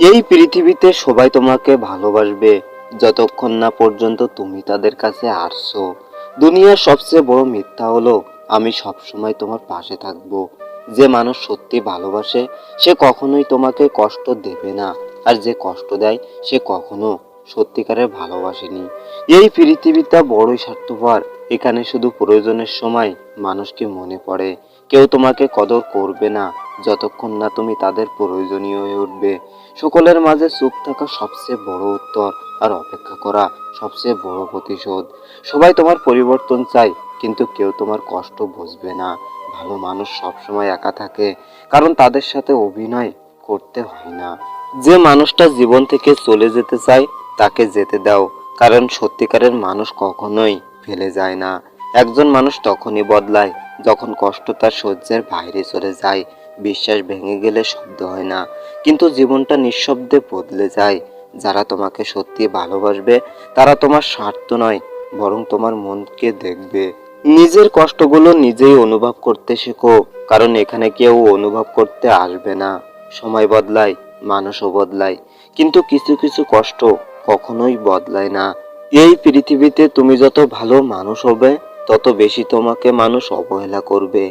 এই পৃথিবীতে সবাই তোমাকে ভালোবাসবে। যতক্ষণ না পর্যন্ত তুমি তাদের কাছে আসছো দুনিয়ার সবচেয়ে বড় মিথ্যা হলো, আমি সবসময় তোমার পাশে থাকব। যে মানুষ সত্যি ভালোবাসে, সে কখনোই তোমাকে কষ্ট দেবে না। আর যে কষ্ট দেয়, সে কখনো সত্যিকারের ভালোবাসেনি। এই পৃথিবীটা বড়ই স্বার্থপর। এখানে শুধু প্রয়োজনের সময় মানুষকে মনে পড়ে। কেউ তোমাকে কদর করবে না। যতক্ষণ না তুমি তাদের প্রয়োজনীয় হয়ে উঠবে। সকলের মাঝে চুপ থাকা সবচেয়ে বড় উত্তর আর অপেক্ষা করা সবচেয়ে বড় প্রতিশোধ। সবাই তোমার পরিবর্তন চায়, কিন্তু কেউ তোমার কষ্ট বুঝবে না। ভালো মানুষ সবসময় একা থাকে, কারণ তাদের সাথে অভিনয় করতে হয় না। যে মানুষটা জীবন থেকে চলে যেতে চায়, তাকে যেতে দাও, কারণ সত্যিকারের মানুষ কখনোই ফেলে যায় না। একজন মানুষ তখনই বদলায়, যখন কষ্ট তার সহ্যের বাইরে চলে যায়। বিশ্বাস ভেঙে গেলে শব্দ হয় না। কিন্তু জীবনটা নিঃশব্দে বদলে যায়। যারা তোমাকে সত্যি ভালোবাসবে, তারা তোমার স্বার্থ নয়, বরং তোমার মনকে দেখবে। নিজের কষ্টগুলো নিজেই অনুভব করতে শেখো, কারণ এখানে কেউ অনুভব করতে আসবে না। সময় বদলায়, মানুষও বদলায়, কিন্তু কিছু কিছু কষ্ট কখনোই বদলায় না। এই পৃথিবীতে তুমি যত ভালো মানুষ হবে, তত বেশি তোমাকে মানুষ অবহেলা করবে।